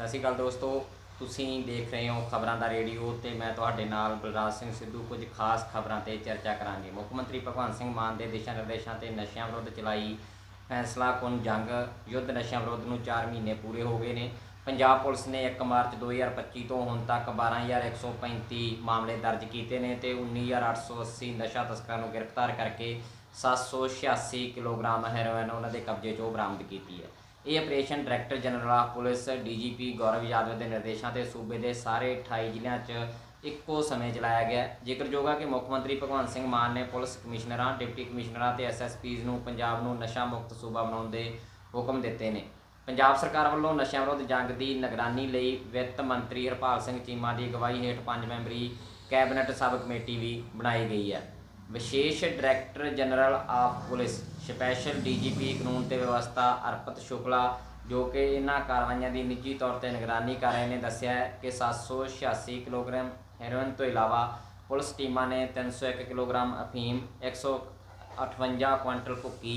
ਸਤਿ ਸ਼੍ਰੀ ਅਕਾਲ ਦੋਸਤੋ, ਤੁਸੀਂ ਦੇਖ ਰਹੇ ਹੋ ਖਬਰਾਂ ਦਾ ਰੇਡੀਓ ਤੇ ਮੈਂ ਤੁਹਾਡੇ ਨਾਲ ਬਲਰਾਜ ਸਿੰਘ ਸਿੱਧੂ, ਕੁਝ ਖਾਸ ਖਬਰਾਂ ਤੇ ਚਰਚਾ ਕਰਾਂਗੇ। ਮੁੱਖ ਮੰਤਰੀ ਭਗਵੰਤ ਸਿੰਘ ਮਾਨ ਦੇ ਦਿਸ਼ਾ ਨਿਰਦੇਸ਼ਾਂ ਤੇ ਨਸ਼ਿਆਂ ਵਿਰੁੱਧ ਚਲਾਈ ਫੈਸਲਾ, ਕੁਨ ਜੰਗ, ਯੁੱਧ ਨਸ਼ਿਆਂ ਵਿਰੁੱਧ ਨੂੰ 4 ਮਹੀਨੇ ਪੂਰੇ ਹੋ ਗਏ ਨੇ। ਪੰਜਾਬ ਪੁਲਿਸ ਨੇ 1 ਮਾਰਚ 2025 ਤੋਂ ਹੁਣ ਤੱਕ 12135 ਮਾਮਲੇ ਦਰਜ ਕੀਤੇ ਨੇ ਤੇ 19880 ਨਸ਼ਾ ਤਸਕਰਾਂ ਨੂੰ ਗ੍ਰਿਫਤਾਰ ਕਰਕੇ 786 ਕਿਲੋਗ੍ਰਾਮ ਹੈਰੋਇਨ ਉਹਨਾਂ ਦੇ ਕਬਜ਼ੇ 'ਚੋਂ ਬਰਾਮਦ ਕੀਤੀ ਹੈ। ਇਹ operation director general of police DGP Gaurav Yadav ਦੇ ਨਿਰਦੇਸ਼ਾਂ ਤੇ ਸੂਬੇ ਦੇ ਸਾਰੇ 28 ਜ਼ਿਲ੍ਹਿਆਂ 'ਚ ਇੱਕੋ ਸਮੇਂ ਚਲਾਇਆ ਗਿਆ। ਜ਼ਿਕਰਯੋਗ ਹੈ ਕਿ ਮੁੱਖ ਮੰਤਰੀ ਭਗਵੰਤ ਸਿੰਘ ਮਾਨ ਨੇ ਪੁਲਿਸ ਕਮਿਸ਼ਨਰਾਂ, ਡਿਪਟੀ ਕਮਿਸ਼ਨਰਾਂ ਤੇ ਐਸਐਸਪੀਜ਼ ਨੂੰ ਪੰਜਾਬ ਨੂੰ ਨਸ਼ਾ ਮੁਕਤ ਸੂਬਾ ਬਣਾਉਣ ਦੇ ਹੁਕਮ ਦਿੱਤੇ ਨੇ। ਪੰਜਾਬ ਸਰਕਾਰ ਵੱਲੋਂ ਨਸ਼ਿਆਂ ਵਿਰੁੱਧ ਜੰਗ ਦੀ ਨਿਗਰਾਨੀ ਲਈ ਵਿੱਤ ਮੰਤਰੀ ਹਰਪਾਲ ਸਿੰਘ ਚੀਮਾ ਦੀ ਅਗਵਾਈ ਹੇਠ ਪੰਜ ਮੈਂਬਰੀ ਕੈਬਨਿਟ ਸਬ ਕਮੇਟੀ ਵੀ ਬਣਾਈ ਗਈ ਹੈ। ਵਿਸ਼ੇਸ਼ director general of police, special DGP ਕਾਨੂੰਨ ਤੇ ਵਿਵਸਥਾ ਅਰਪਤ ਸ਼ੁਕਲਾ, ਜੋ ਕਿ ਇਹਨਾਂ ਕਾਰਵਾਈਆਂ ਦੀ ਨਿੱਜੀ ਤੌਰ ਤੇ ਨਿਗਰਾਨੀ ਕਰ ਰਹੇ ਨੇ, ਦੱਸਿਆ ਹੈ ਕਿ 786 ਕਿਲੋਗ੍ਰਾਮ ਹੈਰੋਇਨ ਤੋਂ ਇਲਾਵਾ ਪੁਲਿਸ ਟੀਮਾਂ ਨੇ 301 ਕਿਲੋਗ੍ਰਾਮ ਅਫੀਮ 158 ਕੁਇੰਟਲ ਭੁੱਕੀ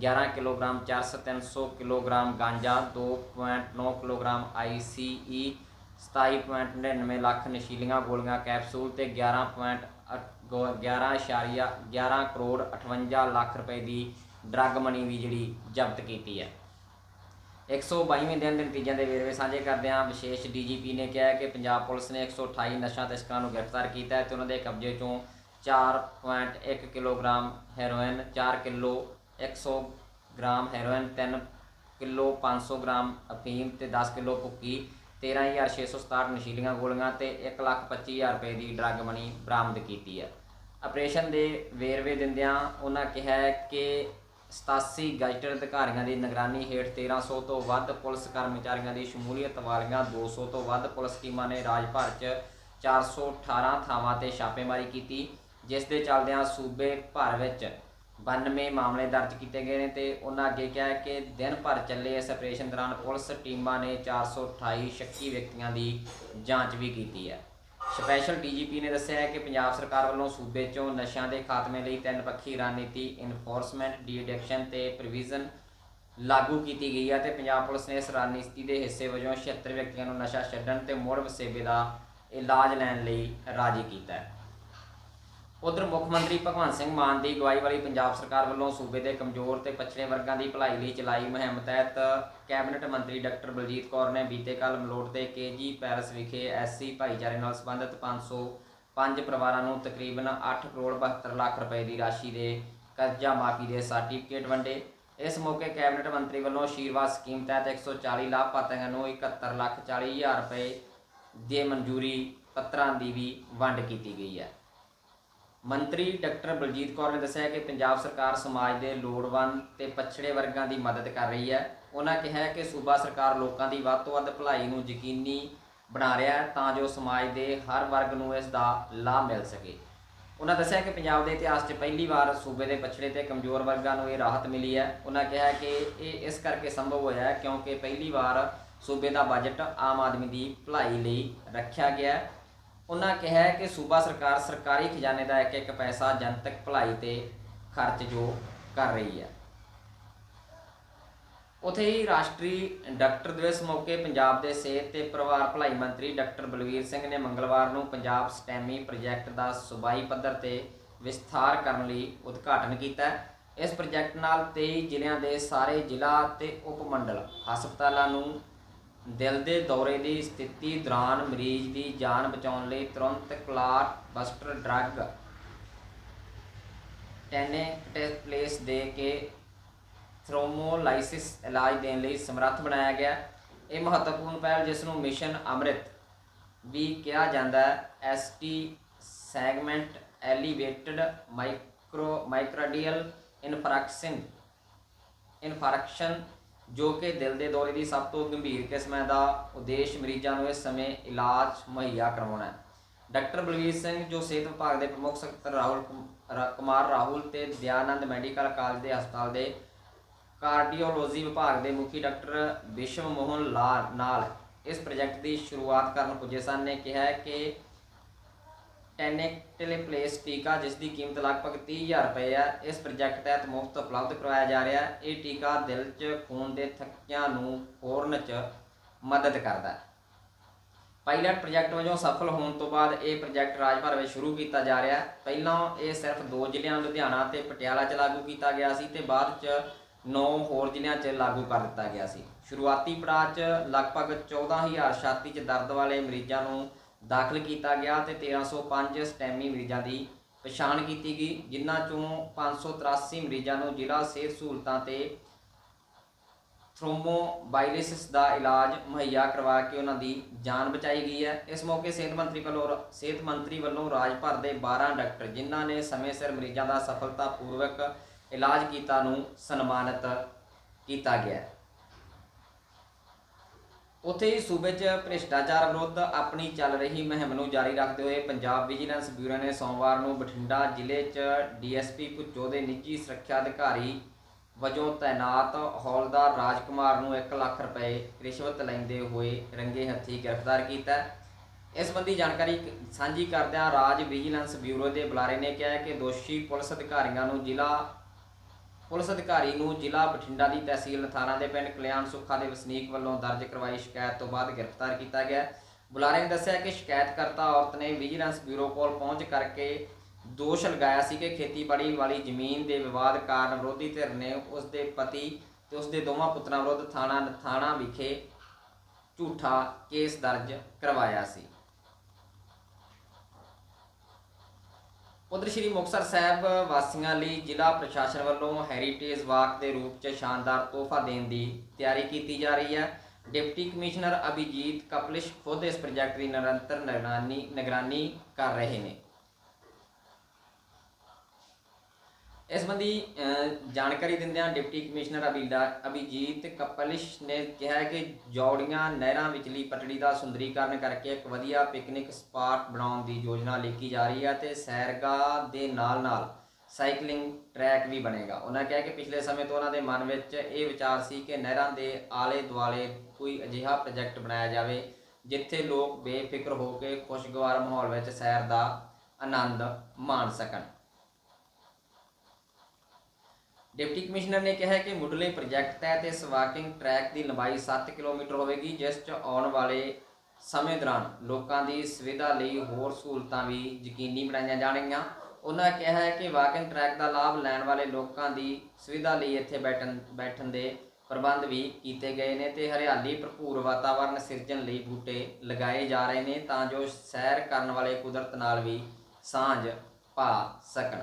11 ਕਿਲੋਗ੍ਰਾਮ ਚਰਸ 300 ਕਿਲੋਗ੍ਰਾਮ ਗਾਂਜਾ 2.9 ਕਿਲੋਗ੍ਰਾਮ ਆਈਸੀਈ 27.99 ਲੱਖ ਨਸ਼ੀਲੀਆਂ ਗੋਲੀਆਂ, ਕੈਪਸੂਲ ਤੇ 11.11 ਕਰੋੜ 58 ਲੱਖ ਰੁਪਏ ਦੀ ਡਰੱਗ ਮਨੀ ਵੀ ਜਿਹੜੀ ਜ਼ਬਤ ਕੀਤੀ ਹੈ। 122ਵੇਂ ਦਿਨ ਦੇ ਨਤੀਜਿਆਂ ਦੇ ਵੇਰਵੇ ਸਾਂਝੇ ਕਰਦਿਆਂ ਵਿਸ਼ੇਸ਼ ਡੀਜੀਪੀ ਨੇ ਕਿਹਾ ਕਿ ਪੰਜਾਬ ਪੁਲਿਸ ਨੇ 128 ਨਸ਼ਾ ਤਸਕਰਾਂ ਨੂੰ ਗ੍ਰਿਫਤਾਰ ਕੀਤਾ ਹੈ ਤੇ ਉਹਨਾਂ ਦੇ ਕਬਜ਼ੇ ਚੋਂ 4.1 kilogram heroin 4 kilo 100 gram heroin 3 kilo 500 gram ਅਫੀਮ ਤੇ 10 ਕਿਲੋ ਭੁੱਕੀ 13667 ਨਸ਼ੀਲੀਆਂ ਗੋਲੀਆਂ ਤੇ 125000 ਰੁਪਏ ਦੀ ਡਰੱਗ ਮਨੀ ਬਰਾਮਦ ਕੀਤੀ ਹੈ। ਆਪਰੇਸ਼ਨ ਦੇ ਵੇਰਵੇ ਦਿੰਦਿਆਂ ਉਹਨਾਂ ਕਿਹਾ ਕਿ 87 ਗੈਜ਼ਟਡ ਅਧਿਕਾਰੀਆਂ ਦੀ ਨਿਗਰਾਨੀ ਹੇਠ 1300 ਤੋਂ ਵੱਧ ਪੁਲਿਸ ਕਰਮਚਾਰੀਆਂ ਦੀ ਸ਼ਮੂਲੀਅਤ ਵਾਲੀਆਂ 200 ਤੋਂ ਵੱਧ ਪੁਲਿਸ ਟੀਮਾਂ ਨੇ ਰਾਜ ਭਰ 'ਚ 418 ਥਾਵਾਂ ਤੇ ਛਾਪੇਮਾਰੀ ਕੀਤੀ, ਜਿਸ ਦੇ ਚੱਲਦਿਆਂ ਸੂਬੇ ਭਰ ਵਿੱਚ 92 ਮਾਮਲੇ ਦਰਜ ਕੀਤੇ ਗਏ ਨੇ ਤੇ ਉਹਨਾਂ ਅੱਗੇ ਕਿਹਾ ਕਿ ਦਿਨ ਭਰ ਚੱਲੇ ਇਸ ਆਪਰੇਸ਼ਨ ਦੌਰਾਨ ਪੁਲਿਸ ਟੀਮਾਂ ਨੇ 428 ਸ਼ੱਕੀ ਵਿਅਕਤੀਆਂ ਦੀ ਜਾਂਚ ਵੀ ਕੀਤੀ ਹੈ। ਸਪੈਸ਼ਲ ਡੀਜੀਪੀ ਨੇ ਦੱਸਿਆ ਹੈ ਕਿ ਪੰਜਾਬ ਸਰਕਾਰ ਵੱਲੋਂ ਸੂਬੇ 'ਚੋਂ ਨਸ਼ਿਆਂ ਦੇ ਖਾਤਮੇ ਲਈ ਤਿੰਨ ਪੱਖੀ ਰਣਨੀਤੀ ਇਨਫੋਰਸਮੈਂਟ ਡੀਡਿਕਸ਼ਨ ਤੇ ਪ੍ਰੋਵੀਜ਼ਨ ਲਾਗੂ ਕੀਤੀ ਗਈ ਹੈ ਤੇ ਪੰਜਾਬ ਪੁਲਿਸ ਨੇ ਇਸ ਰਣਨੀਤੀ ਦੇ ਹਿੱਸੇ ਵਜੋਂ 76 ਵਿਅਕਤੀਆਂ ਨੂੰ ਨਸ਼ਾ ਛੱਡਣ ਤੇ ਮੁੜ ਵਸੇਬੇ ਦਾ ਇਲਾਜ ਲੈਣ ਲਈ ਰਾਜੀ ਕੀਤਾ ਹੈ। ਉਧਰ ਮੁੱਖ ਮੰਤਰੀ ਭਗਵੰਤ ਸਿੰਘ ਮਾਨ ਦੀ ਅਗਵਾਈ ਵਾਲੀ ਪੰਜਾਬ ਸਰਕਾਰ ਵੱਲੋਂ ਸੂਬੇ ਦੇ ਕਮਜ਼ੋਰ ਤੇ ਪਛੜੇ ਵਰਗਾਂ ਦੀ ਭਲਾਈ ਲਈ ਚਲਾਈ ਮੁਹਿੰਮ ਤਹਿਤ ਕੈਬਨਿਟ ਮੰਤਰੀ ਡਾਕਟਰ ਬਲਜੀਤ ਕੌਰ ਨੇ ਬੀਤੇ ਕੱਲ ਮਲੋਟ ਦੇ ਕੇਜੀ ਪੈਲਸ ਵਿਖੇ ਐਸਸੀ ਭਾਈਚਾਰੇ ਨਾਲ ਸੰਬੰਧਿਤ 505 ਪਰਿਵਾਰਾਂ ਨੂੰ ਤਕਰੀਬਨ 8 ਕਰੋੜ 72 ਲੱਖ ਰੁਪਏ ਦੀ ਰਾਸ਼ੀ ਦੇ ਕਰਜ਼ਾ ਮਾਫੀ ਦੇ ਸਰਟੀਫਿਕੇਟ ਵੰਡੇ। ਇਸ ਮੌਕੇ ਕੈਬਨਿਟ ਮੰਤਰੀ ਵੱਲੋਂ ਆਸ਼ੀਰਵਾਦ ਸਕੀਮ ਤਹਿਤ 140 ਲਾਭਪਾਤਰੀਆਂ ਨੂੰ 71 ਲੱਖ 40 ਹਜ਼ਾਰ ਰੁਪਏ ਦੇ ਮਨਜ਼ੂਰੀ ਪੱਤਰਾਂ ਦੀ ਵੀ ਵੰਡ ਕੀਤੀ ਗਈ ਹੈ। ਮੰਤਰੀ ਡਾਕਟਰ ਬਲਜੀਤ ਕੌਰ ਨੇ ਦੱਸਿਆ ਕਿ ਪੰਜਾਬ ਸਰਕਾਰ ਸਮਾਜ ਦੇ ਲੋੜਵੰਦ ਤੇ ਪਛੜੇ ਵਰਗਾਂ ਦੀ ਮਦਦ ਕਰ ਰਹੀ ਹੈ। ਉਹਨਾਂ ਕਿਹਾ ਕਿ ਸੂਬਾ ਸਰਕਾਰ ਲੋਕਾਂ ਦੀ ਵੱਧ ਤੋਂ ਵੱਧ ਭਲਾਈ ਨੂੰ ਯਕੀਨੀ ਬਣਾ ਰਿਹਾ ਹੈ ਤਾਂ ਜੋ ਸਮਾਜ ਦੇ ਹਰ ਵਰਗ ਨੂੰ ਇਸ ਦਾ ਲਾਭ ਮਿਲ ਸਕੇ। ਉਹਨਾਂ ਦੱਸਿਆ ਕਿ ਪੰਜਾਬ ਦੇ ਇਤਿਹਾਸ 'ਚ ਪਹਿਲੀ ਵਾਰ ਸੂਬੇ ਦੇ ਪਛੜੇ ਤੇ ਕਮਜ਼ੋਰ ਵਰਗਾਂ ਨੂੰ ਇਹ ਰਾਹਤ ਮਿਲੀ ਹੈ। ਉਹਨਾਂ ਕਿਹਾ ਕਿ ਇਹ ਇਸ ਕਰਕੇ ਸੰਭਵ ਹੋਇਆ ਹੈ ਕਿਉਂਕਿ ਪਹਿਲੀ ਵਾਰ ਸੂਬੇ ਦਾ ਬਜਟ ਆਮ ਆਦਮੀ ਦੀ ਭਲਾਈ ਲਈ ਰੱਖਿਆ ਗਿਆ ਉਹਨਾਂ ਕਿਹਾ ਕਿ ਸੂਬਾ ਸਰਕਾਰ ਸਰਕਾਰੀ ਖਜ਼ਾਨੇ ਦਾ ਇੱਕ ਇੱਕ ਪੈਸਾ ਜਨਤਕ ਭਲਾਈ ਤੇ ਖਰਚ ਜੋ ਕਰ ਰਹੀ ਹੈ। ਉਥੇ ਹੀ ਰਾਸ਼ਟਰੀ ਡਾਕਟਰ ਦਿਵਸ ਮੌਕੇ ਪੰਜਾਬ ਦੇ ਸਿਹਤ ਤੇ ਪਰਿਵਾਰ ਭਲਾਈ ਮੰਤਰੀ ਡਾਕਟਰ ਬਲਵੀਰ ਸਿੰਘ ਨੇ ਮੰਗਲਵਾਰ ਨੂੰ ਪੰਜਾਬ ਸਟੈਮੀ ਪ੍ਰੋਜੈਕਟ ਦਾ ਸੂਬਾਈ ਪੱਧਰ ਤੇ ਵਿਸਥਾਰ ਕਰਨ ਲਈ ਉਦਘਾਟਨ ਕੀਤਾ। ਇਸ ਪ੍ਰੋਜੈਕਟ ਨਾਲ 23 ਜ਼ਿਲ੍ਹਿਆਂ ਦੇ ਸਾਰੇ ਜ਼ਿਲ੍ਹਾ ਤੇ ਉਪ ਮੰਡਲ ਹਸਪਤਾਲਾਂ ਨੂੰ ਦਿਲ ਦੇ ਦੌਰੇ ਦੀ ਸਥਿਤੀ ਦੌਰਾਨ ਮਰੀਜ਼ ਦੀ ਜਾਨ ਬਚਾਉਣ ਲਈ ਤੁਰੰਤ ਕਲਾਟ ਬਸਟਰ ਡਰੱਗ ਟੈਨੇਕਟੇਪਲੇਸ ਦੇ ਕੇ ਥ੍ਰੋਮੋਲਾਈਸਿਸ ਇਲਾਜ ਦੇਣ ਲਈ ਸਮਰੱਥ ਬਣਾਇਆ ਗਿਆ। ਇਹ ਮਹੱਤਵਪੂਰਨ ਪਹਿਲ ਜਿਸ ਨੂੰ ਮਿਸ਼ਨ ਅੰਮ੍ਰਿਤ ਵੀ ਕਿਹਾ ਜਾਂਦਾ ਹੈ। ST segment elevated micro myocardial infarction infarction ਜੋ ਕਿ ਦਿਲ ਦੇ ਦੌਰੇ ਦੀ ਸਭ ਤੋਂ ਗੰਭੀਰ ਕਿਸਮ ਹੈ ਦਾ ਉਦੇਸ਼ ਮਰੀਜ਼ਾਂ ਨੂੰ ਇਸ ਸਮੇਂ ਇਲਾਜ ਮੁਹੱਈਆ ਕਰਵਾਉਣਾ ਹੈ। ਡਾਕਟਰ ਬਲਵੀਰ ਸਿੰਘ ਜੋ ਸਿਹਤ ਵਿਭਾਗ ਦੇ ਪ੍ਰਮੁੱਖ ਸਕੱਤਰ ਰਾਹੁਲ ਕੁਮਾਰ ਰਾਹੁਲ ਤੇ ਦਿਆਨੰਦ ਮੈਡੀਕਲ ਕਾਲਜ ਦੇ ਹਸਪਤਾਲ ਦੇ ਕਾਰਡੀਓਲੋਜੀ ਵਿਭਾਗ ਦੇ ਮੁਖੀ ਡਾਕਟਰ ਵਿਸ਼ਵ ਮੋਹਨ ਲਾਲ ਨਾਲ ਇਸ ਪ੍ਰੋਜੈਕਟ ਦੀ ਸ਼ੁਰੂਆਤ ਕਰਨ ਪੁੱਜੇ ਸਨ ਨੇ ਕਿਹਾ ਕਿ ਟੈਨੇਟਲੇਪਲੇਸ ਟੀਕਾ ਜਿਸ ਦੀ ਕੀਮਤ ਲਗਭਗ 30000 ਰੁਪਏ ਹੈ ਇਸ ਪ੍ਰੋਜੈਕਟ ਤਹਿਤ ਮੁਫਤ ਉਪਲਬਧ ਕਰਵਾਇਆ ਜਾ ਰਿਹਾ। ਹੈ ਇਹ ਟੀਕਾ ਦਿਲ 'ਚ ਖੂਨ ਦੇ ਥੱਕਿਆਂ ਨੂੰ ਫੌਰਨ 'ਚ ਮਦਦ ਕਰਦਾ ਹੈ। ਪਾਇਲਟ ਪ੍ਰੋਜੈਕਟ ਵਜੋਂ ਸਫਲ ਹੋਣ ਤੋਂ ਬਾਅਦ ਇਹ ਪ੍ਰੋਜੈਕਟ ਰਾਜ ਭਰ ਵਿੱਚ ਸ਼ੁਰੂ ਕੀਤਾ ਜਾ ਰਿਹਾ ਹੈ। ਪਹਿਲਾਂ ਇਹ ਸਿਰਫ ਦੋ ਜ਼ਿਲ੍ਹਿਆਂ, ਲੁਧਿਆਣਾ ਤੇ ਪਟਿਆਲਾ 'ਚ ਲਾਗੂ ਕੀਤਾ ਗਿਆ ਸੀ ਤੇ ਬਾਅਦ 'ਚ 9 ਹੋਰ ਜ਼ਿਲ੍ਹਿਆਂ 'ਚ ਲਾਗੂ ਕਰ ਦਿੱਤਾ ਗਿਆ ਸੀ। ਸ਼ੁਰੂਆਤੀ ਪੜਾਅ 'ਚ ਲਗਭਗ 14000 ਛਾਤੀ 'ਚ ਦਰਦ ਵਾਲੇ ਮਰੀਜ਼ਾਂ ਨੂੰ ਦਾਖਲ ਕੀਤਾ ਗਿਆ ਤੇ 1305 ਸਟੈਮੀ ਮਰੀਜ਼ਾਂ ਦੀ ਪਛਾਣ ਕੀਤੀ ਗਈ, ਜਿਨ੍ਹਾਂ ਚੋਂ 583 ਮਰੀਜ਼ਾਂ ਨੂੰ ਜ਼ਿਲ੍ਹਾ ਸਿਹਤ ਸਹੂਲਤਾਂ ਤੇ ਥ੍ਰੋਮੋਬਾਈਲਿਸਿਸ ਦਾ ਇਲਾਜ ਮੁਹੱਈਆ ਕਰਵਾ ਕੇ ਉਹਨਾਂ ਦੀ ਜਾਨ ਬਚਾਈ ਗਈ ਹੈ। ਇਸ ਮੌਕੇ ਸਿਹਤ ਮੰਤਰੀ ਵੱਲੋਂ ਸਿਹਤ ਮੰਤਰੀ ਵੱਲੋਂ ਰਾਜ ਭਰ ਦੇ 12 ਡਾਕਟਰ, ਜਿਨ੍ਹਾਂ ਨੇ ਸਮੇਂ ਸਿਰ ਮਰੀਜ਼ਾਂ ਦਾ ਸਫਲਤਾਪੂਰਵਕ ਇਲਾਜ ਕੀਤਾ ਨੂੰ ਸਨਮਾਨਿਤ ਕੀਤਾ ਗਿਆ ਉੱਥੇ ਹੀ ਸੂਬੇ 'ਚ ਭ੍ਰਿਸ਼ਟਾਚਾਰ ਵਿਰੁੱਧ ਆਪਣੀ ਚੱਲ ਰਹੀ ਮੁਹਿੰਮ ਨੂੰ ਜਾਰੀ ਰੱਖਦੇ ਹੋਏ ਪੰਜਾਬ ਵਿਜੀਲੈਂਸ ਬਿਊਰੋ ਨੇ ਸੋਮਵਾਰ ਨੂੰ ਬਠਿੰਡਾ ਜ਼ਿਲ੍ਹੇ 'ਚ ਡੀਐਸਪੀ ਭੁੱਚੋ ਦੇ ਨਿੱਜੀ ਸੁਰੱਖਿਆ ਅਧਿਕਾਰੀ ਵਜੋਂ ਤਾਇਨਾਤ ਹੌਲਦਾਰ ਰਾਜਕੁਮਾਰ ਨੂੰ 1 ਲੱਖ ਰੁਪਏ ਰਿਸ਼ਵਤ ਲੈਂਦੇ ਹੋਏ ਰੰਗੇ ਹੱਥੀਂ ਗ੍ਰਿਫਤਾਰ ਕੀਤਾ। ਇਸ ਸੰਬੰਧੀ ਜਾਣਕਾਰੀ ਸਾਂਝੀ ਕਰਦਿਆਂ ਰਾਜ ਵਿਜੀਲੈਂਸ ਬਿਊਰੋ ਦੇ ਬੁਲਾਰੇ ਨੇ ਕਿਹਾ ਕਿ ਦੋਸ਼ੀ ਪੁਲਿਸ ਅਧਿਕਾਰੀਆਂ ਨੂੰ ਜ਼ਿਲ੍ਹਾ ਪੁਲਿਸ ਅਧਿਕਾਰੀ ਨੂੰ ਜ਼ਿਲ੍ਹਾ ਬਠਿੰਡਾ ਦੀ ਤਹਿਸੀਲ ਨਥਾਣਾ ਦੇ ਪਿੰਡ ਕਲਿਆਣ ਸੁੱਖਾ ਦੇ ਵਸਨੀਕ ਵੱਲੋਂ ਦਰਜ ਕਰਵਾਈ ਸ਼ਿਕਾਇਤ ਤੋਂ ਬਾਅਦ ਗ੍ਰਿਫਤਾਰ ਕੀਤਾ ਗਿਆ ਬੁਲਾਰੇ ਨੇ ਦੱਸਿਆ ਕਿ ਸ਼ਿਕਾਇਤਕਰਤਾ ਔਰਤ ਨੇ ਵਿਜੀਲੈਂਸ ਬਿਊਰੋ ਕੋਲ ਪਹੁੰਚ ਕਰਕੇ ਦੋਸ਼ ਲਗਾਇਆ ਸੀ ਕਿ ਖੇਤੀਬਾੜੀ ਵਾਲੀ ਜ਼ਮੀਨ ਦੇ ਵਿਵਾਦ ਕਾਰਨ ਵਿਰੋਧੀ ਧਿਰ ਨੇ ਉਸ ਦੇ ਪਤੀ ਤੇ ਉਸ ਦੇ ਦੋਵਾਂ ਪੁੱਤਰਾਂ ਵਿਰੁੱਧ ਥਾਣਾ ਨਥਾਣਾ ਵਿਖੇ ਝੂਠਾ ਕੇਸ ਦਰਜ ਕਰਵਾਇਆ ਸੀ। ਉਧਰ ਸ਼੍ਰੀ ਮੁਕਤਸਰ ਸਾਹਿਬ ਵਾਸੀਆਂ ਲਈ ਜ਼ਿਲ੍ਹਾ ਪ੍ਰਸ਼ਾਸਨ ਵੱਲੋਂ ਹੈਰੀਟੇਜ ਵਾਕ ਦੇ ਰੂਪ 'ਚ ਸ਼ਾਨਦਾਰ ਤੋਹਫਾ ਦੇਣ ਦੀ ਤਿਆਰੀ ਕੀਤੀ ਜਾ ਰਹੀ ਹੈ। ਡਿਪਟੀ ਕਮਿਸ਼ਨਰ ਅਭਿਜੀਤ ਕਪਲਿਸ਼ ਖੁਦ ਇਸ ਪ੍ਰੋਜੈਕਟ ਦੀ ਨਿਰੰਤਰ ਨਿਗਰਾਨੀ ਨਿਗਰਾਨੀ ਕਰ ਰਹੇ ਨੇ। ਇਸ ਸੰਬੰਧੀ ਜਾਣਕਾਰੀ ਦਿੰਦਿਆਂ ਡਿਪਟੀ ਕਮਿਸ਼ਨਰ ਅਬੀਲਾ ਅਭਿਜੀਤ ਕਪਲਿਸ਼ ਨੇ ਕਿਹਾ ਕਿ ਜੌੜੀਆਂ ਨਹਿਰਾਂ ਵਿਚਲੀ ਪਟੜੀ ਦਾ ਸੁੰਦਰੀਕਰਨ ਕਰਕੇ ਇੱਕ ਵਧੀਆ ਪਿਕਨਿਕ ਸਪਾਟ ਬਣਾਉਣ ਦੀ ਯੋਜਨਾ ਲਿਖੀ ਜਾ ਰਹੀ ਹੈ ਤੇ ਸੈਰਗਾਹ ਦੇ ਨਾਲ-ਨਾਲ ਸਾਈਕਲਿੰਗ ਟਰੈਕ ਵੀ ਬਣੇਗਾ। ਉਹਨਾਂ ਕਿਹਾ ਕਿ ਪਿਛਲੇ ਸਮੇਂ ਤੋਂ ਉਹਨਾਂ ਦੇ ਮਨ ਵਿੱਚ ਇਹ ਵਿਚਾਰ ਸੀ ਕਿ ਨਹਿਰਾਂ ਦੇ ਆਲੇ-ਦੁਆਲੇ ਕੋਈ ਅਜਿਹਾ ਪ੍ਰੋਜੈਕਟ ਬਣਾਇਆ ਜਾਵੇ ਜਿੱਥੇ ਲੋਕ ਬੇਫਿਕਰ ਹੋ ਕੇ ਖੁਸ਼ਗਵਾਰ ਮਾਹੌਲ ਵਿੱਚ ਸੈਰ ਦਾ ਆਨੰਦ ਮਾਣ ਸਕਣ। ਡਿਪਟੀ ਕਮਿਸ਼ਨਰ ਨੇ ਕਿਹਾ ਕਿ ਮੁੱਢਲੇ ਪ੍ਰੋਜੈਕਟ ਤਹਿਤ ਇਸ ਵਾਕਿੰਗ ਟਰੈਕ ਦੀ ਲੰਬਾਈ 7 ਕਿਲੋਮੀਟਰ ਹੋਵੇਗੀ, ਜਿਸ 'ਚ ਆਉਣ ਵਾਲੇ ਸਮੇਂ ਦੌਰਾਨ ਲੋਕਾਂ ਦੀ ਸੁਵਿਧਾ ਲਈ ਹੋਰ ਸਹੂਲਤਾਂ ਵੀ ਯਕੀਨੀ ਬਣਾਈਆਂ ਜਾਣਗੀਆਂ। ਉਹਨਾਂ ਕਿਹਾ ਹੈ ਕਿ ਵਾਕਿੰਗ ਟਰੈਕ ਦਾ ਲਾਭ ਲੈਣ ਵਾਲੇ ਲੋਕਾਂ ਦੀ ਸੁਵਿਧਾ ਲਈ ਇੱਥੇ ਬੈਠਣ ਬੈਠਣ ਦੇ ਪ੍ਰਬੰਧ ਵੀ ਕੀਤੇ ਗਏ ਨੇ ਤੇ ਹਰਿਆਲੀ, ਭਰਪੂਰ ਵਾਤਾਵਰਣ ਸਿਰਜਣ ਲਈ ਬੂਟੇ ਲਗਾਏ ਜਾ ਰਹੇ ਨੇ ਤਾਂ ਜੋ ਸੈਰ ਕਰਨ ਵਾਲੇ ਕੁਦਰਤ ਨਾਲ ਵੀ ਸਾਂਝ ਪਾ ਸਕਣ।